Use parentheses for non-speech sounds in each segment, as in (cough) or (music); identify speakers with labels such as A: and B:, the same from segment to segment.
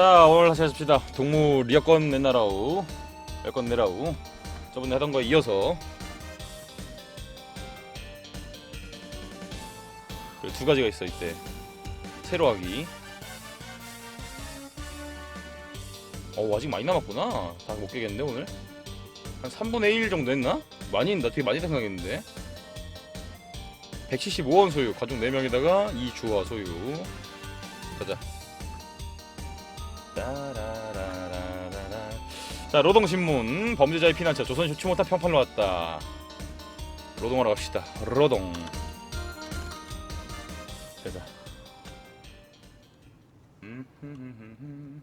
A: 자 오늘 다시 하십시다. 동물 리어건 내나라우. 리어건 내라우. 저번에 하던 거에 이어서. 그두 가지가 있어 이때. 새로 하기. 어 아직 많이 남았구나. 다 못 깨겠는데 오늘? 한 3분의 1 정도 했나? 많이 나? 되게 많이 생각했는데. 175원 소유. 가족 4명에다가 이 주화 소유. 가자 따라라라라라. 자 노동신문. 범죄자의 피난처. 조선 쇼츠모타 평판로 왔다. 노동하러 갑시다. 노동. 음,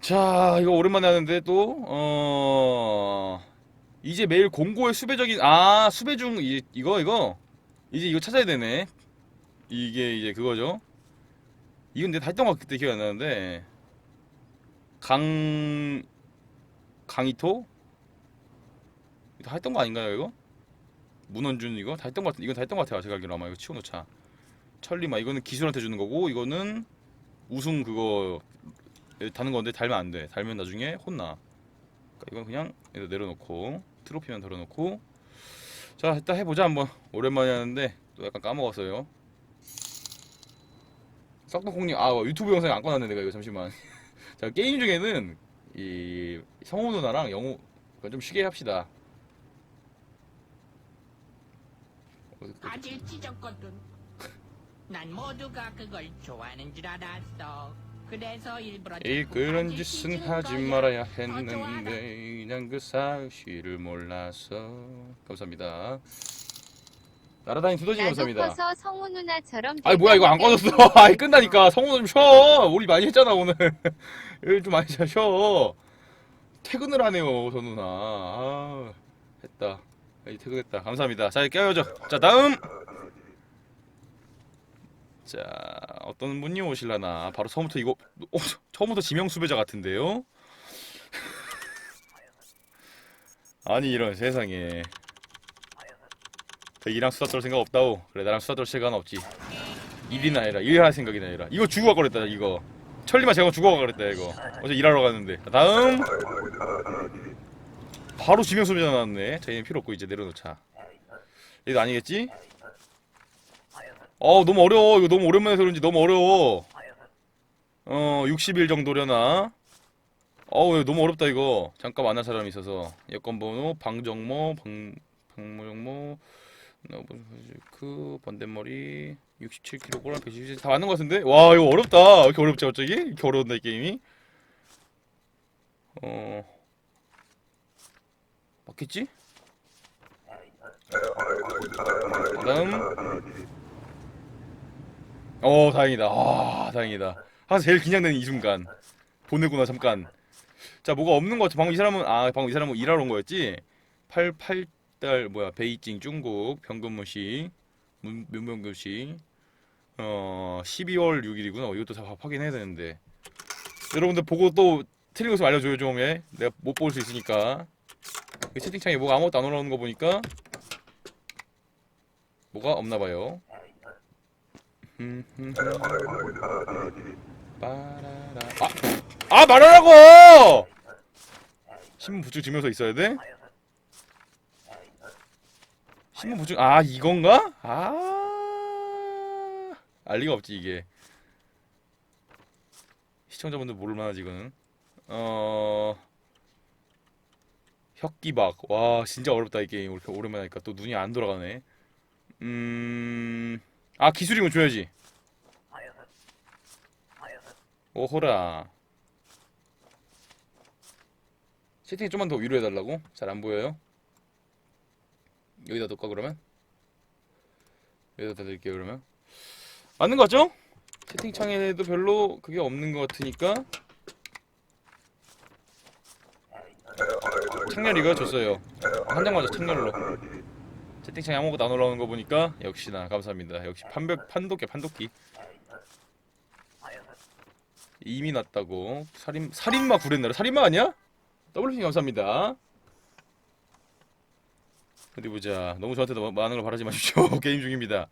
A: 자 이거 오랜만에 하는데 또 어 이제 매일 공고의 수배적인 아 수배 중 이, 이거 이거? 이제 이거 찾아야 되네. 이게 이제 그거죠 이건 내가 다 했던 것 같을 때 기억이 안 나는데. 강 강이토? 다 했던 거 아닌가요 이거? 문원준 이거? 다 했던 것 같은 이건 다 했던 것 같아요 제가 알기로 아마. 이거 치워놓자. 천리마 이거는 기술한테 주는 거고 이거는 우승 그거 다는 건데 달면 안 돼. 달면 나중에 혼나. 그러니까 이건 그냥 내려놓고 트로피만 덜어놓고. 자 일단 해보자 한번. 오랜만에 하는데 또 약간 까먹었어요 썩덕콩님 아 유튜브 영상에 안 꺼놨네 내가 이거 잠시만 (laughs) 자 게임 중에는 이 성우 누나랑 영우 좀 쉬게 합시다
B: 아주 찢었거든. 난 모두가 그걸 좋아하는 줄 알았어. 그래서 일부러
A: 에이 그런 짓은 하지. 말아야. 했는데 그냥 그 사실을 몰라서 감사합니다 날아다니는 두더지 감사합니다.
C: 커서 성우 누나처럼
A: 아이 뭐야 이거 안 꺼졌어. (laughs) 아이 끝나니까 성우 좀 쉬어. 우리 많이 했잖아 오늘. (laughs) 여기 좀 많이 자, 쉬어. 퇴근을 하네요 저 누나. 아 했다. 이 퇴근했다. 감사합니다. 자 깨워줘. 자 다음. 자 어떤 분이 오실라나. 바로 처음부터 이거 어, 처음부터 지명 수배자 같은데요? (laughs) 아니 이런 세상에 대기랑 수다 떨 생각 없다오. 그래 나랑 수다 떨 시간 없지. 일이나 해라. 일할 생각이나 해라. 이거 주고 가 그랬다 이거. 천리만 제가 주고 가 그랬다 이거. 어제 일하러 갔는데. 다음. 바로 지명 소비자 나왔네. 저희는 필요 없고 이제 내려놓자. 얘도 아니겠지? 어 너무 어려워. 이거 너무 오랜만에 해서 그런지 너무 어려워. 어 60일 정도려나? 어우 너무 어렵다 이거. 잠깐 만난 사람이 있어서. 여권번호 방정모 방 방모정모 그 번데머리 67kg 꼬랑 120cm 다 맞는 것 같은데? 와 이거 어렵다. 왜 이렇게 어렵지 갑자기? 이렇게 어려운다 이 게임이? 어. 맞겠지? 다음. 어 다행이다. 아 다행이다. 항상 제일 긴장되는 이 순간. 보내구나 잠깐. 자 뭐가 없는 것 같아. 방금 이 사람은 아 방금 이 사람은 일하러 온 거였지? 88 달 뭐야 베이징 중국 병근무시 문병근시 어 12월 6일이구나 이것도 다 확인해야 되는데 여러분들 보고 또 틀린 것을 알려줘요 좀 예? 내가 못 볼 수 있으니까 이 채팅창에 뭐가 아무것도 안 올라오는 거 보니까 뭐가 없나 봐요 (laughs) 아! 아 말하라고! 신문 부축 증명서 있어야 돼? 신문 부축 아 이건가? 아. 알리가 없지 이게. 시청자분들 모를만하지 이거는. 어. 혁기박. 와 진짜 어렵다 이 게임. 이렇게 오랜만에 하니까 또 눈이 안 돌아가네. 음아 기술이면 줘야지. 오호라. 채팅 좀만 더 위로 해달라고? 잘 안 보여요? 여기다 놓을까 그러면? 여기다 드릴게요 그러면 맞는 거 같죠? 채팅창에도 별로 그게 없는 것 같으니까 창렬 이거 줬어요 한 장 맞아 창렬로 채팅창에 아무것도 안 올라오는 거 보니까 역시나 감사합니다 역시 판벽 판독기 판독기 이미 났다고 살인 살인마 구랬나라 살인마 아니야? 더블핑 감사합니다. 어디 보자. 너무 저한테 너무 많은 걸 바라지 마십시오. (laughs) 게임 중입니다.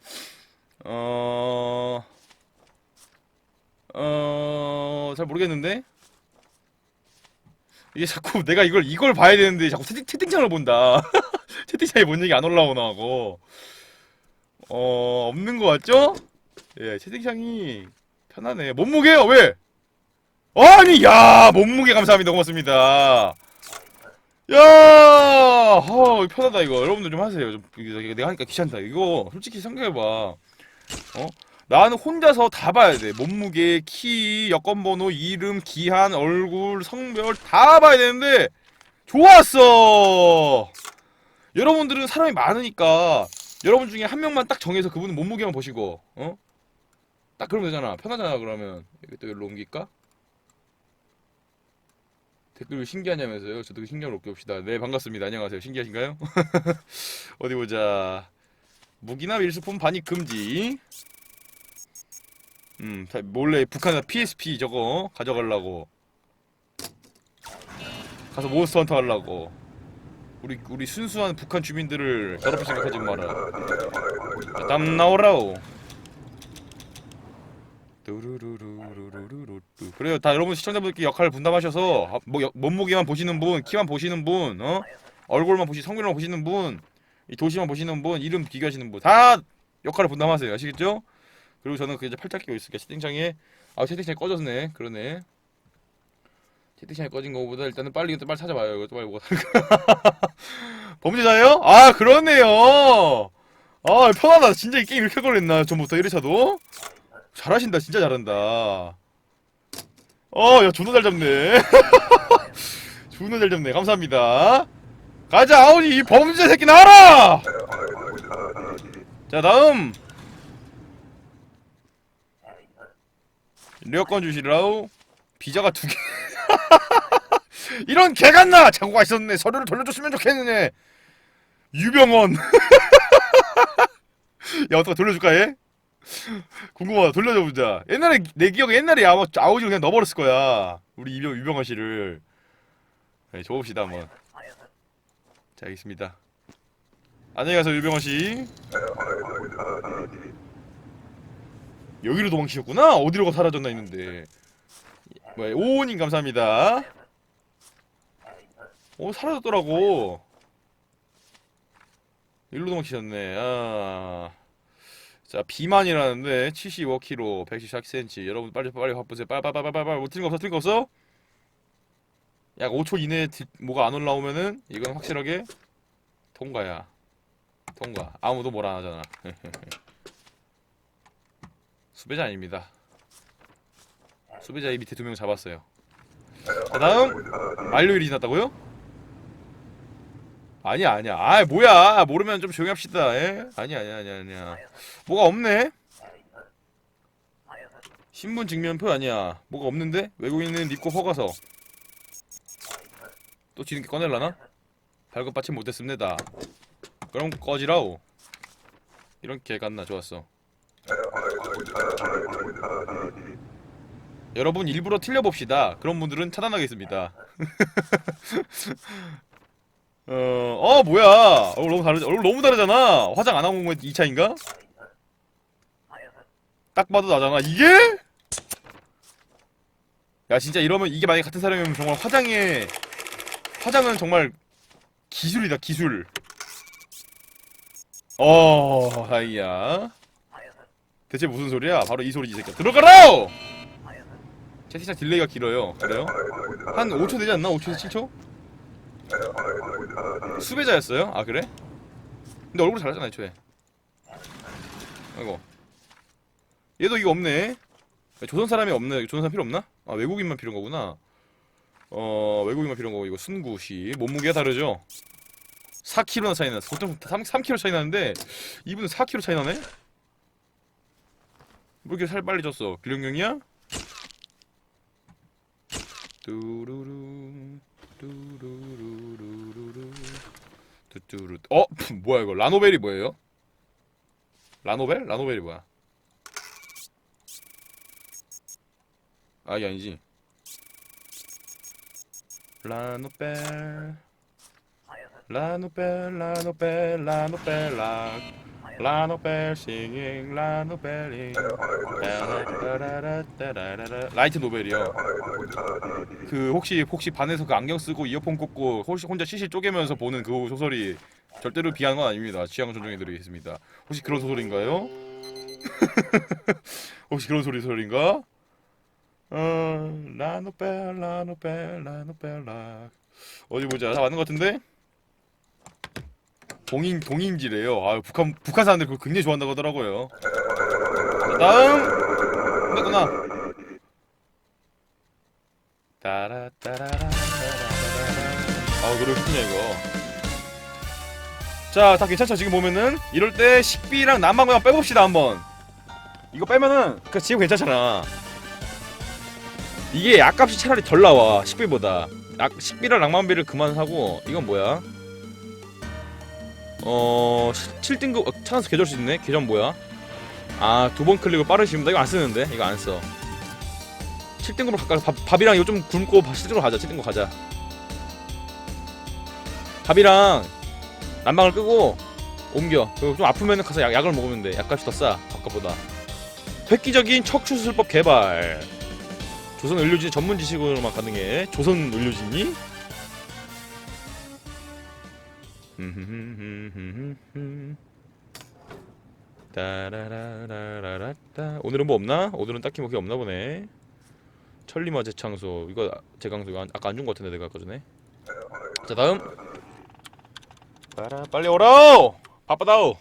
A: 어, 어, 잘 모르겠는데? 이게 자꾸 (laughs) 내가 이걸, 이걸 봐야 되는데 자꾸 채팅, 채팅창을 본다. (laughs) 채팅창에 뭔 얘기 안 올라오나 하고. 어, 없는 거 같죠? 예, 채팅창이 편하네. 몸무게요, 왜? 아니, 야, 몸무게 감사합니다. 고맙습니다. 야, 어, 편하다 이거. 여러분들 좀 하세요. 좀 이거 내가 하니까 귀찮다. 이거 솔직히 생각해봐. 어? 나는 혼자서 다 봐야 돼. 몸무게, 키, 여권번호, 이름, 기한, 얼굴, 성별 다 봐야 되는데 좋았어. 여러분들은 사람이 많으니까 여러분 중에 한 명만 딱 정해서 그분은 몸무게만 보시고, 어? 딱 그러면 되잖아. 편하잖아. 그러면 여기 또 여기로 옮길까? 댓글 왜 신기하냐면서요? 저도 그 신기함을 얻게 봅시다. 네 반갑습니다. 안녕하세요. 신기하신가요? (laughs) 어디 보자. 무기나 밀수품 반입 금지. 음, 다- 몰래 북한에서 PSP 저거 가져가려고. 가서 몬스터 헌터 하려고. 우리 우리 순수한 북한 주민들을 더럽게 생각하지 마라. 자, 땀 나오라오. 뚜루루루루루루루. 그래요. 다 여러분 시청자분들께 역할을 분담하셔서 아, 뭐 여- 몸무게만 보시는 분, 키만 보시는 분, 어? 얼굴만 보시, 성별만 보시는 분, 이 도시만 보시는 분, 이름 비교하시는 분, 다 역할을 분담하세요. 아시겠죠? 그리고 저는 그 이제 팔짝 끼고 있을게요. 채팅창에 아 채팅창이 꺼졌네. 그러네. 채팅창이 꺼진 거보다 일단은 빨리 이것도 빨리 찾아봐요. 이것도 빨리 뭐가 (laughs) 범죄자예요? 아 그러네요. 아 편하다. 진짜 이 게임 이렇게 걸렸나 전부터 1회차도 잘하신다. 진짜 잘한다. 어야 존나 잘 잡네. (laughs) 존나 잘 잡네. 감사합니다. 가자 아우지 이 범죄 새끼 나와라. 자 다음 리어건 주시라우 비자가 두 개. (laughs) 이런 개같나 자고가 있었네. 서류를 돌려줬으면 좋겠네. 유병원. (laughs) 야 어떡해 돌려줄까 얘? (laughs) 궁금하다. 돌려줘 보자. 옛날에 내 기억에 옛날에 아마 아우지를 그냥 넣어버렸을 거야. 우리 이병 유병원 씨를. 네, 줘봅시다 한번. 자 알겠습니다. 안녕히 가세요 유병원 씨. 여기로 도망치셨구나. 어디로 가 사라졌나 했는데. 뭐야 오님 감사합니다. 오 사라졌더라고. 일로 도망치셨네. 아. 자 비만이라는데 75kg, 114cm. 여러분 빨리 빨리 바쁘세요. 빨리. 뭐 틀린 거 없어? 틀린 거 없어? 약 5초 이내에 디- 뭐가 안 올라오면은 이건 확실하게 통과야. 통과. 아무도 뭘안 하잖아. (laughs) 수배자 아닙니다. 수배자 이 밑에 두 명 잡았어요. 자 다음 만료일이 지났다고요? 아니야 아니야. 아 뭐야 모르면 좀 조용히 합시다. 예? 아니야 아니야 아니야 아니야. 뭐가 없네? 신분 증명표 아니야. 뭐가 없는데? 외국인은 입국 허가서. 또 뒤늦게 꺼낼라나? 발급 받침 못했습니다. 그럼 꺼지라오. 이런 개 같나 좋았어. 여러분 일부러 틀려봅시다. 그런 분들은 차단하겠습니다. (laughs) 어, 어 뭐야? 얼굴 너무 다르, 얼굴 너무 다르잖아. 화장 안 하고 온거 2차인가? 딱 봐도 나잖아. 이게? 야 진짜 이러면 이게 만약에 같은 사람이면 정말 화장에 화장은 정말 기술이다 기술. 어 다행이야. 대체 무슨 소리야? 바로 이 소리지 이 새끼야. 들어가라! 채팅창 딜레이가 길어요. 그래요? 한 5초 되지 않나? 5초에서 7초? 수배자였어요? 아 그래? 근데 얼굴 잘하잖아 애초에. 아이고. 얘도 이거 없네. 조선 사람이 없네. 조선 사람 필요 없나? 아 외국인만 필요한 거구나. 어 외국인만 필요한 거고 이거 순구시 몸무게가 다르죠? 4kg나 차이 났어. 보통 3, 3kg 차이 나는데 이분은 4kg 차이 나네? 왜 이렇게 살 빨리 쪘어? 근력령이야? 뚜루루 뚜루루루루루 뚜뚜루 어? (laughs) 뭐야 이거 라노벨이 뭐예요? 라노벨? 라노벨이 뭐야? 아 이게 아니지 라노벨 라노벨 라노벨 라노벨 라 라노벨 싱잉 라노벨링 따라따라따라따라라. 라이트 노벨이요. 그 혹시 혹시 반에서 그 안경 쓰고 이어폰 꽂고 혹시 혼자 시시 쪼개면서 보는 그 소설이 절대로 비하는 건 아닙니다. 취향 존중해드리겠습니다. 혹시 그런 소설인가요? (laughs) 혹시 그런 소리 소설인가? 어, 라노벨 라노벨 라노벨라 어디 보자 다 맞는 것 같은데? 동인 동인지래요. 아 북한 북한 사람들 그거 굉장히 좋아한다고 하더라고요. 자, 다음 끝났구나. 따라따라라라라라. 아 노래 좋냐 이거. 자, 다 괜찮죠? 지금 보면은 이럴 때 식비랑 난방비만 빼봅시다 한번. 이거 빼면은 그 지금 괜찮잖아. 이게 약값이 차라리 덜 나와 식비보다. 약, 식비랑 낭만비를 그만 사고 이건 뭐야? 어 7등급 어, 찾아서 계절 수 있네. 계절 뭐야? 아 두 번 클릭을 빠르십니다. 이거 안 쓰는데 이거 안 써. 7등급으로 가까 밥, 밥이랑 이거 좀 굶고 7등급 가자. 7등급 가자. 밥이랑 난방을 끄고 옮겨. 그리고 좀 아프면 가서 약, 약을 먹으면 돼. 약값이 더 싸. 밥값보다. 획기적인 척추수술법 개발. 조선 의료진 전문 지식으로만 가능해. 조선 의료진이? 따라라라라라따 오늘은 뭐 없나? 오늘은 딱히 뭐 그게 없나 보네. 천리마 재창소 이거 재강소 이거 안- 아까 안 준 거 같은데 내가 아까 전에. 자 다음. 빨라 빨리 오라오. 바빠다오.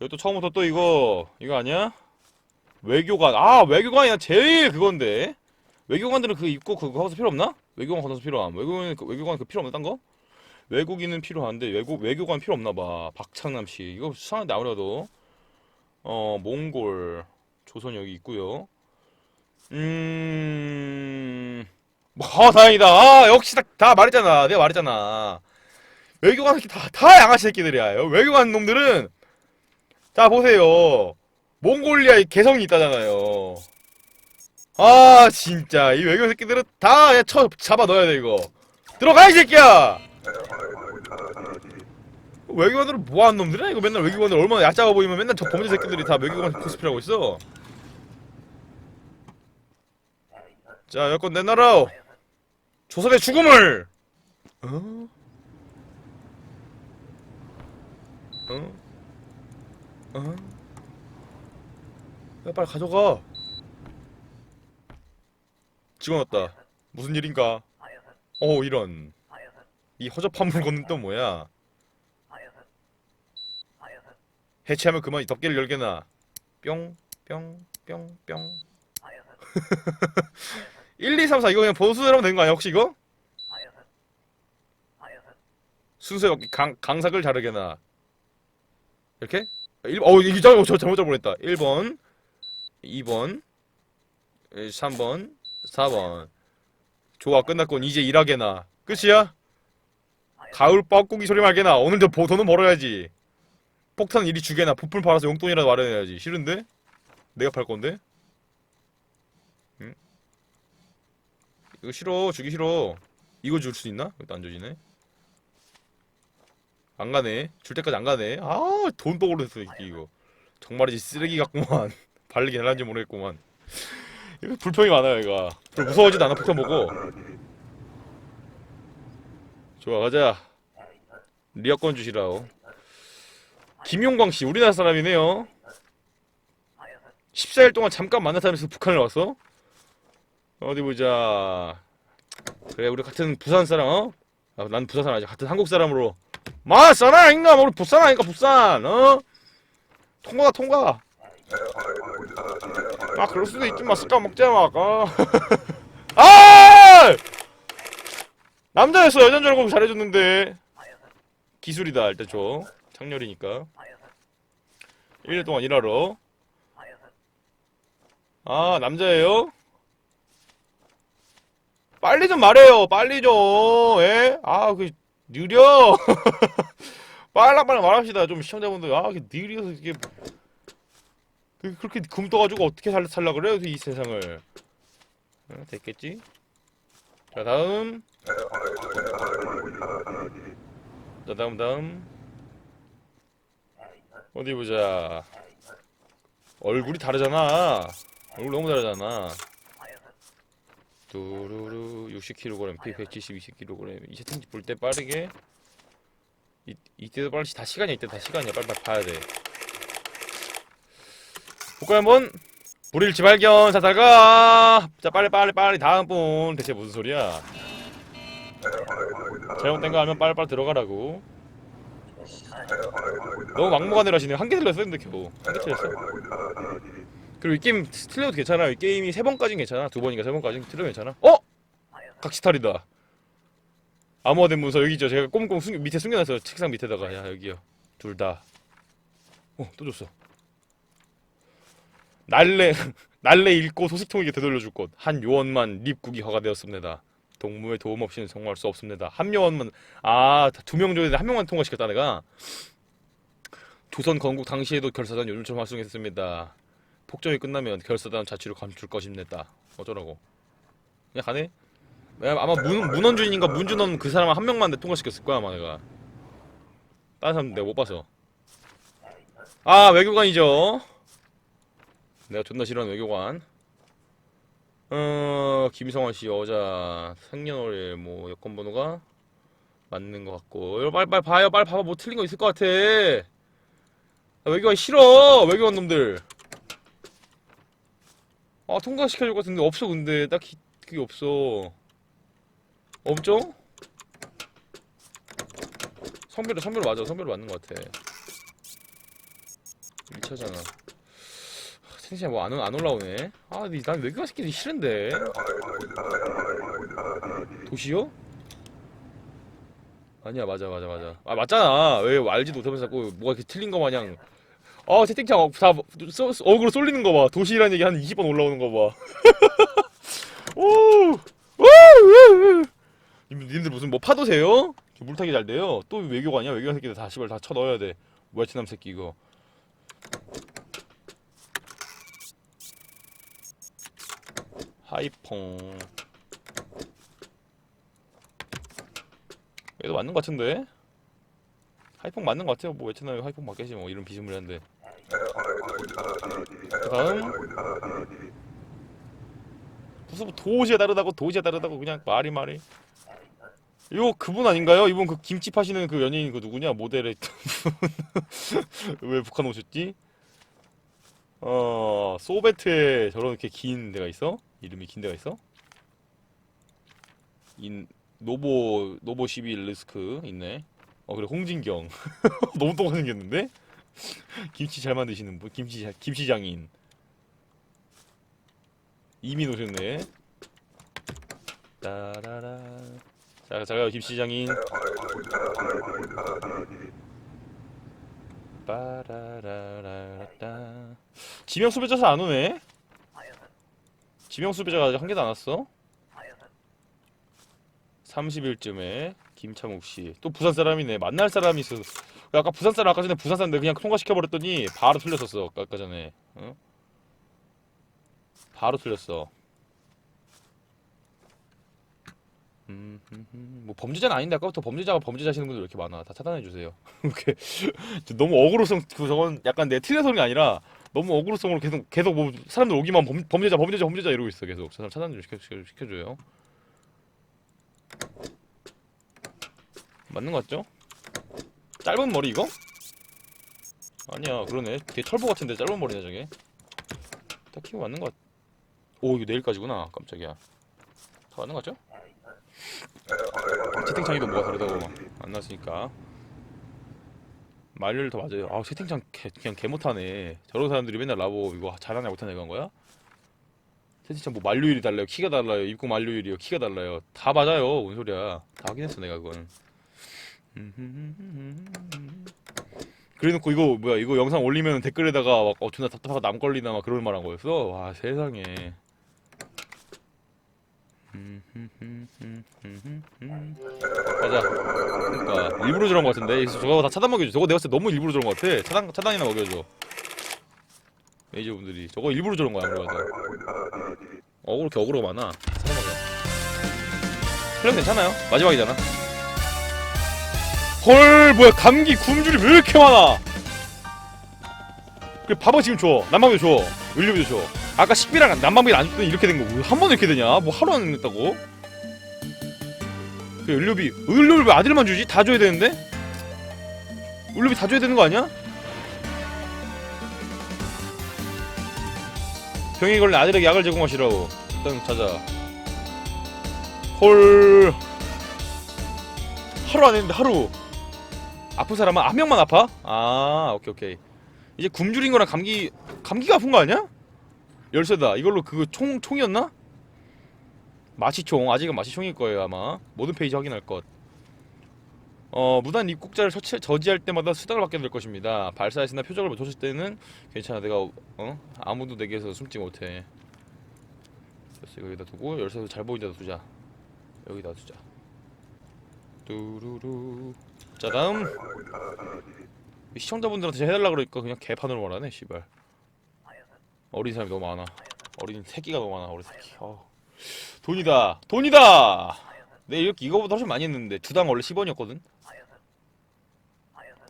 A: 여기 또 처음부터 또 이거 이거 아니야? 외교관 아 외교관이야 제일 그건데 외교관들은 그 입고 그거 하서 필요 없나? 외교관 건너서 필요함 외교관 그 외교관 그 필요 없나 딴 거? 외국인은 필요한데 외국 외교관 필요 없나 봐 박창남 씨 이거 수상한데 아무래도 어 몽골 조선 여기 있고요 음. 뭐 다행이다. 아, 역시 다, 다 말했잖아. 내가 말했잖아. 외교관 새끼 다, 다 양아치 새끼들이야. 외교관 놈들은 자 보세요. 몽골리아에 개성이 있다잖아요. 아 진짜 이 외교 새끼들은 다 쳐 잡아 넣어야 돼 이거. 들어가 이 새끼야. 외교관들은 뭐하는 놈들이야 이거 맨날 외교관들 얼마나 얕잡아 보이면 맨날 저 범죄 새끼들이 다 외교관 코스프레하고 있어. 자 여권 내놔라. 조선의 죽음을. 어? 어? 어? 야 빨리 가져가. 찍어놨다. 무슨 일인가? 어 이런. 이 허접한 물건은 또 뭐야? 해체하면 그만 이 덮개를 열게나. 뿅, 뿅, 뿅, 뿅. 1, 2, 3, 4 이거 그냥 보수대로 하면 되는 거 아니야 혹시 이거? 순서에 맞게 강, 강삭을 자르게나 이렇게? 1, 어 저, 저 잘못 잘못했다 1번 2번 3번 4번 좋아 끝났군 이제 일하게나 끝이야? 가을 뻐꾸기 소리 말게나. 오늘도 보, 돈은 벌어야지. 폭탄 이리 주게나. 부품 팔아서 용돈이라도 마련해야지. 싫은데? 내가 팔 건데? 이거 싫어. 주기 싫어. 이거 줄 수 있나? 이것도 안 주지네. 안 가네. 줄 때까지 안 가네. 아돈 했어 이거. 정말이지 쓰레기 같구만. (laughs) 발리기 될란지 모르겠구만. 이거 불평이 많아요 이거. 별로 무서워지도 않아 폭탄 보고 좋아 가자 리어권 주시라오 김용광 씨 우리나라 사람이네요 14일 동안 잠깐 만났다면서 북한을 왔어? 어디 보자. 그래 우리 같은 부산 사람 어? 아, 난 부산 사람 아니지 같은 한국 사람으로. 마 사람 아닌가? 우리 부산 아닌가 부산 어? 통과다 통과. 아 그럴 수도 있지 마 습관 먹자 막. 어. (laughs) 아! 남자였어 여자인 줄 알고 잘해줬는데 기술이다 일단 줘 창렬이니까 1년 동안 일하러 아 남자예요? 빨리 좀 말해요. 빨리 좀. 예? 아, 그 느려. (laughs) 빨라빨라 말합시다. 좀 시청자분들. 아, 그 느려서 이게 그- 그렇게 굶떠가지고 어떻게 살, 살라 그래요? 이 세상을. 어, 됐겠지? 자, 다음. 자, 다음, 다음. 어디 보자. 얼굴이 다르잖아. 얼굴 너무 다르잖아. 두루루 60kg, 피 172kg. 이 채팅지 볼 때 빠르게. 이 이때도 빨리 다 시간이야. 이때 다 시간이야. 빨리 빨리 봐야 돼. 볼까요 한번? 불일치 발견. 자, 잘 가. 자, 빨리 빨리 빨리 다음 분. 대체 무슨 소리야? 잘못된 거 하면 빨리빨리 들어가라고. 너무 막무가내로 하시네. 한 개 틀렸어, 근데 겨우. 한 개 틀렸어. 그리고 이 게임 틀려도 괜찮아요. 이 게임이 세 번까지는 괜찮아. 두 번인가 세 번까지는 틀려도 괜찮아. 어? 각시탈이다. 암호화된 문서 여기 있죠. 제가 꼼꼼 숨, 밑에 숨겨놨어요. 책상 밑에다가. 야, 여기요. 둘 다. 어, 또 줬어. 날래, (laughs) 날래 읽고 소식통에게 되돌려 줄 것. 한 요원만 립국이 허가되었습니다. 동무의 도움 없이는 성공할 수 없습니다. 한 명만 아두 명 중에 한 명만 통과시켰다 내가. 조선 건국 당시에도 결사단 요즘처럼 활성했습니다. 폭정이 끝나면 결사단 자치로 감출 것입니다. 어쩌라고? 그냥 가네? 아마 문, 문원준인가 문준원 그 사람 한 명만 내 통과시켰을 거야 아마 내가. 다른 사람 내가 못 봐서. 아 외교관이죠. 내가 존나 싫어하는 외교관. 어 김성환 씨 여자 생년월일 뭐 여권 번호가 맞는 것 같고. 이거 빨리 빨리 봐요. 빨리 봐봐. 뭐 틀린 거 있을 것 같아. 아, 외교관 싫어. 외교관 놈들. 아 통과시켜줄 것 같은데 없어 근데. 딱히 그게 없어. 없죠? 성별은 성별 맞아. 성별 맞는 것 같아. 1차잖아 텐션이 뭐안 안 올라오네. 아, 난 외교관 시키기 싫은데. 도시요? 아니야, 맞아, 맞아, 맞아. 아, 맞잖아. 왜 알지도 못하면서 자꾸 뭐가 이렇게 틀린 거 마냥. 아, 채팅창 어, 다 쏘, 쏘- 어그로 쏠리는 거 봐. 도시라는 얘기 한 20번 올라오는 거 봐. (laughs) 오! 오! 님들 무슨 뭐 파도세요? 물타기 잘 돼요. 또 외교관이야? 외교관 새끼들 다 씨발 다 쳐 넣어야 돼. 베트남 새끼 이거. 하이퐁 얘도 맞는 것 같은데 하이퐁 맞는 것 같아요 뭐 베트남에 하이퐁 맞겠지 뭐 이런 비스무리한데 그 다음 무슨 뭐 도시가 다르다고 도시가 다르다고 그냥 말이 말이 이거 그분 아닌가요? 이분 그 김치 파시는 그 연예인 그 누구냐 (laughs) 분. 왜 북한 오셨지? 어 소베트에 저렇게 긴 데가 있어? 이름이 긴 데가 있어? 인 노보 노보 11 리스크 있네. 어 그래 홍진경 (laughs) 너무 똑같이 생겼는데? (laughs) 김치 잘 만드시는 분 김치 자- 김치 장인 이민 오셨네. 따라라 자 자가 김치 장인 빠라라라라 지명 수배자서 안 오네. 지명 수배자가 아직 한 개도 안 왔어. 30일쯤에 김창욱 씨. 또 부산 사람이네. 만날 사람이 있어. 아까 부산 사람 아까 전에 부산 사람인데 그냥 통과시켜 버렸더니 바로 틀렸었어. 아까, 전에. 어? 바로 틀렸어. 음. 뭐 범죄자는 아닌데 아까부터 범죄자가 범죄자시는 분들 왜 이렇게 많아? 다 차단해 주세요. (laughs) 이렇게 너무 어그로성 그 저건 약간 내 틀려서는 아니라 너무 어그로성으로 계속 계속 뭐 사람들 오기만 범, 범죄자 범죄자 범죄자 이러고 있어 계속 저 사람 차단 좀 시켜, 시켜, 시켜줘요 맞는 거 같죠? 짧은 머리 이거? 아니야 그러네 되게 철보 같은데 짧은 머리네 저게 딱 키고 맞는 거 같... 오 이거 내일까지구나 깜짝이야 다 맞는 거 같죠? 채팅창에도 뭐가 다르다고 안 나왔으니까 말률 더 맞아요. 아 채팅창 개, 그냥 개 못하네. 저런 사람들이 맨날 라보 이거 잘하냐 못하냐 이건 거야? 채팅창 뭐 만료율이 달라요, 키가 달라요, 입구 만료율이요, 키가 달라요. 다 맞아요. 뭔 소리야? 다 확인했어 내가 그건. (laughs) 그래놓고 이거 뭐야 이거 영상 올리면 댓글에다가 막 어, 존나 답답하고 남 걸리나 막 그런 말 한 거였어. 와 세상에. 가자. 그러니까 일부러 저런 거 같은데. 저거 다 차단 먹여줘. 저거 내가 봤을 때 너무 일부러 저런 거 같아. 차단 차단이나 먹여줘. 메이저 분들이 저거 일부러 저런 거야 아무래도. 어 그렇게 어그로가 많아. 차단 먹여. 플랜 괜찮아요. 마지막이잖아. 헐 뭐야 감기 굶줄이 왜 이렇게 많아? 그 밥은 지금 줘 난방비 줘 의료비도 줘 아까 식비랑 난방비 안 줬더니 이렇게 된 거고 한 번에 이렇게 되냐? 뭐 하루 안 냈다고? 그 의료비 의료비 왜 아들만 주지? 다 줘야 되는데? 의료비 다 줘야 되는 거 아니야? 병이 걸린 아들에게 약을 제공하시라고. 일단 자자. 헐 하루 안 했는데 하루. 아픈 사람은 한 명만 아파? 아 오케이 오케이. 이제 굶주린 거랑 감기 감기가 아픈 거 아니야? 열쇠다 이걸로 그 총 총이었나? 마취총 아직은 마취총일 거예요 아마 모든 페이지 확인할 것. 어 무단 입국자를 처치, 저지할 때마다 수당을 받게 될 것입니다. 발사시나 표적을 못 줬을 때는 괜찮아 내가 어 아무도 내게서 숨지 못해. 그래서 여기다 두고 열쇠도 잘 보이는 데다 두자. 여기다 두자. 뚜루루. 자 다음 이 시청자분들한테 해달라 그러니까 그냥 개판으로 말하네 씨발. 어린 사람이 너무 많아. 어린 새끼가 너무 많아 어린 새끼. 어우. 돈이다 돈이다. 내 이렇게 이거보다 훨씬 많이 했는데 두당 원래 10원이었거든.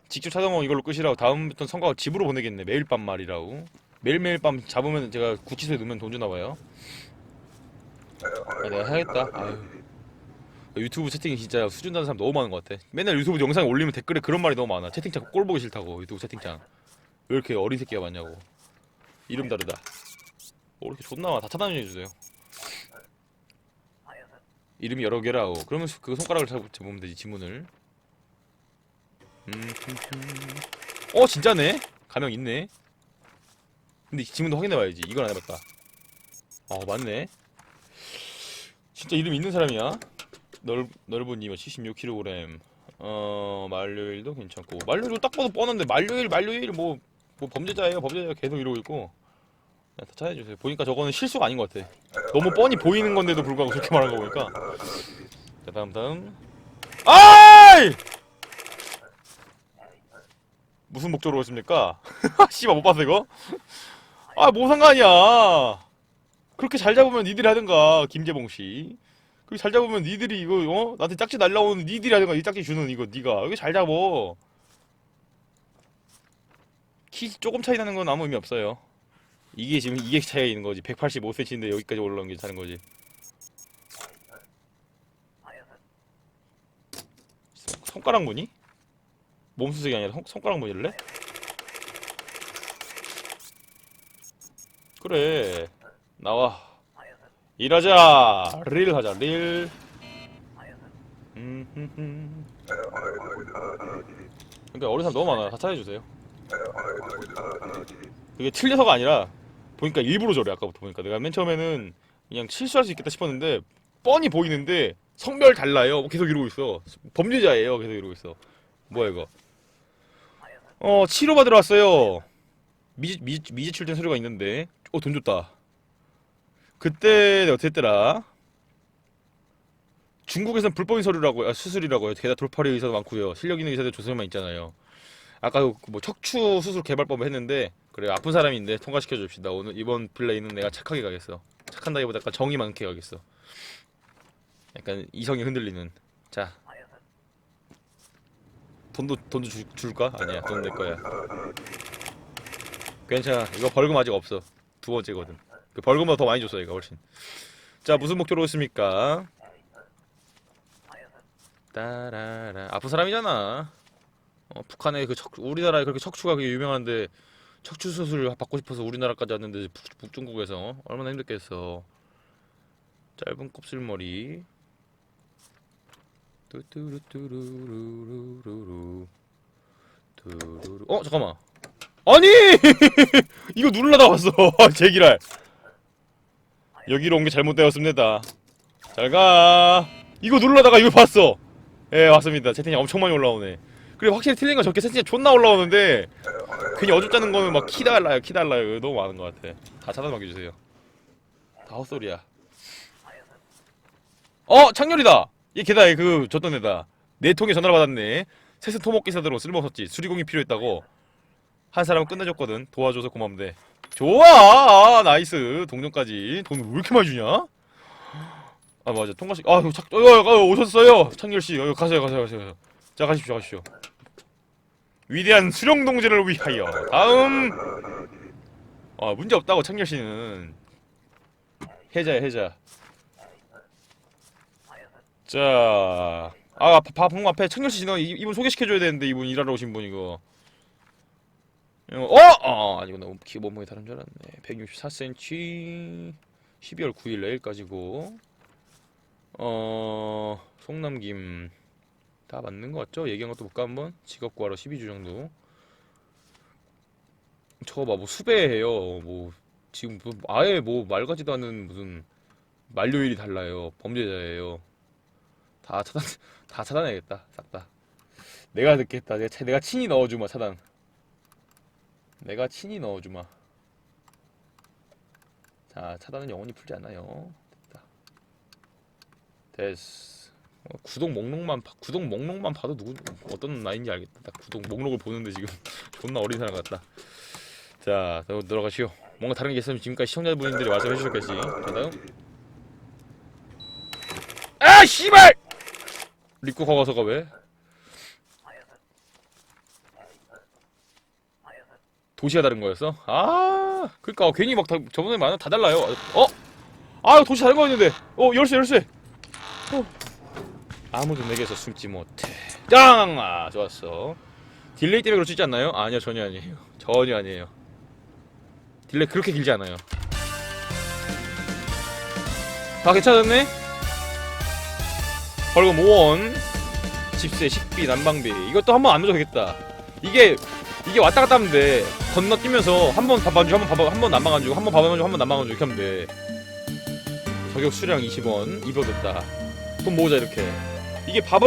A: 직접 찾아온 이걸로 끝이라고 다음부터 는 성과가 집으로 보내겠네 매일 밤 말이라고 매일매일 밤 잡으면 제가 구치소에 넣으면 돈 주나 봐요 아, 내가 해야겠다 아유. 유튜브 채팅이 진짜 수준 다는 사람 너무 많은 것 같아 맨날 유튜브 영상 올리면 댓글에 그런 말이 너무 많아 채팅창 꼴 보기 싫다고 유튜브 채팅창 왜 이렇게 어린 새끼가 많냐고 이름 다르다. 뭐 이렇게 존나 많아. 다 차단해주세요. 이름이 여러 개라고. 그러면 그 손가락을 잡- 잡으면 되지 지문을. 음, 어 진짜네? 가명 있네. 근데 이 지문도 확인해봐야지. 이건 안 해봤다. 어 맞네. 진짜 이름 있는 사람이야? 넓, 넓은이면 76kg 어 만료일도 괜찮고. 만료일 딱 봐도 뻔한데. 만료일 만료일 뭐, 뭐 범죄자예요? 범죄자 계속 이러고 있고. 야, 다 찾아주세요. 보니까 저거는 실수가 아닌 것 같아. 너무 뻔히 보이는 건데도 불구하고 그렇게 말한 거 보니까. 자 다음 다음. 아이! 무슨 목적으로 오십니까? (laughs) 씨발 못 봤어 이거? 아뭐 상관이야. 그렇게 잘 잡으면 니들이 하든가 김재봉 씨. 그렇게 잘 잡으면 니들이 이거 어? 나한테 짝지 날라오는 니들이 하든가 이 짝지 주는 이거 니가. 여기 잘 잡어 키 조금 차이 나는 건 아무 의미 없어요. 이게 지금 이게 차이가 있는 거지 185cm인데 여기까지 올라온 게 차는 거지. 손- 손가락 무늬? 몸수색이 아니라 손, 손가락 무늬를래? 그래. 나와. 일하자. 릴 하자 릴. 음, 그러니까 어린 사람 너무 많아 다 찾아주세요 그게 틀려서가 아니라 보니까 일부러 저래 아까부터 보니까. 내가 맨 처음에는 그냥 실수할 수 있겠다 싶었는데 뻔히 보이는데 성별 달라요. 뭐 계속 이러고 있어. 범죄자예요. 계속 이러고 있어. 뭐야 이거? 어 치료받으러 왔어요. 미지 미지 미지 출된 서류가 있는데. 어 돈 줬다. 그때 어떻게 했더라? 중국에선 불법인 서류라고 아, 수술이라고요 게다가 돌팔이 의사도 많고요. 실력 있는 의사들 조사만 있잖아요 아까 그뭐 척추 수술 개발법을 했는데 그래 아픈 사람인데 통과시켜 줍시다. 오늘 이번 플레이는 내가 착하게 가겠어. 착한다기보다 약간 정이 많게 가겠어. 약간 이성이 흔들리는. 자. 돈도 돈도 주, 줄까? 아니야 돈 낼 거야. 괜찮아. 이거 벌금 아직 없어. 두 번째거든. 그 벌금보다 더 많이 줬어 얘가 훨씬. 자 무슨 목표로 오십니까? 따라라. 아픈 사람이잖아 어, 북한에 그 척, 우리나라에 그렇게 척추가 그게 유명한데 척추 수술 받고 싶어서 우리나라까지 왔는데 북, 북중국에서 얼마나 힘들겠어. 짧은 곱슬머리. 뚜뚜루뚜루루루루루. 뚜루루. 어 잠깐만. 아니 (laughs) 이거 누르려다 봤어. (laughs) 제기랄. 여기로 온 게 잘못되었습니다. 잘 가. 이거 누르려다가 이거 봤어. 예 왔습니다. 채팅이 엄청 많이 올라오네. 그리고 확실히 틀린 건 적게 채팅이 존나 올라오는데 괜히 어줍다는 거는 막 키 달라요 키 달라요. 너무 많은 것 같아. 다 차단 맡겨주세요. 다 헛소리야. 어 창렬이다! 얘 걔다 얘그 줬던 애다. 네 통에 전화를 받았네. 세스 토목 기사들로 쓸모없었지. 수리공이 필요했다고. 한 사람은 끝내줬거든. 도와줘서 고맙네. 좋아! 나이스. 동전까지. 돈 왜 이렇게 많이 주냐? 아 맞아. 통과식 아 착, 어, 어, 어, 오셨어요. 창렬씨. 어, 가세요 가세요 가세요 자 가십시오 가십시오 위대한 수령 동지를 위하여 다음 아 문제 없다고 창렬 씨는 해자야 해자. 자, 아 바풍 앞에 창렬 씨 지나 이분 소개시켜줘야 되는데 이분 일하러 오신 분 이거. 이거- 어? 어 아니구나 키 몸무게 다른 줄 알았네. 164cm 12월 9일 내일까지고. 어 송남김 다 맞는 거 같죠? 얘기한 것도 볼까 한번? 직업 구하러 12주 정도. 저거 봐, 뭐 수배해요. 뭐 지금 뭐 아예 뭐 말 같지도 않은 무슨 만료일이 달라요. 범죄자예요. 다 차단 (laughs) 다 차단해야겠다. 싹 다. 내가 듣겠다. 내가 차- 내가 친히 넣어주마 차단. 내가 친히 넣어주마. 자 차단은 영원히 풀지 않아요. 됐다. 됐어. 어, 구독 목록만 봐- 구독 목록만 봐도 누구 어떤 나이인지 알겠다. 딱 구독 목록을 보는데 지금 (laughs) 존나 어린 사람 같다. 자, 더 들어가시오. 뭔가 다른 게 있으면 지금까지 시청자분들이 와서 해주셨겠지. 자, 다음. 아, 씨발! 리코 거가서가 왜? 도시가 다른 거였어? 아, 그니까 괜히 막 다, 저번에 많아 다 달라요. 어? 아, 도시 다른 거였는데. 어, 열쇠, 열쇠. 어. 아무도 내게서 숨지 못해. 짱! 아, 좋았어. 딜레이 때문에 그렇지 않나요? 아니요, 전혀 아니에요. 전혀 아니에요. 딜레이 그렇게 길지 않아요. 다 괜찮았네? 벌금 5원, 집세, 식비, 난방비. 이것도 한번 안 넣어도 되겠다. 이게 이게 왔다 갔다 하면 돼. 건너뛰면서 한 번 밥안 주고 한번 밥 한번 난방 안 주고 한번 밥안 주고 한번 난방 안 주고 이렇게 하면 돼. 저격 수량 20원 입어뒀다. 돈 모으자 이렇게. 이게 밥을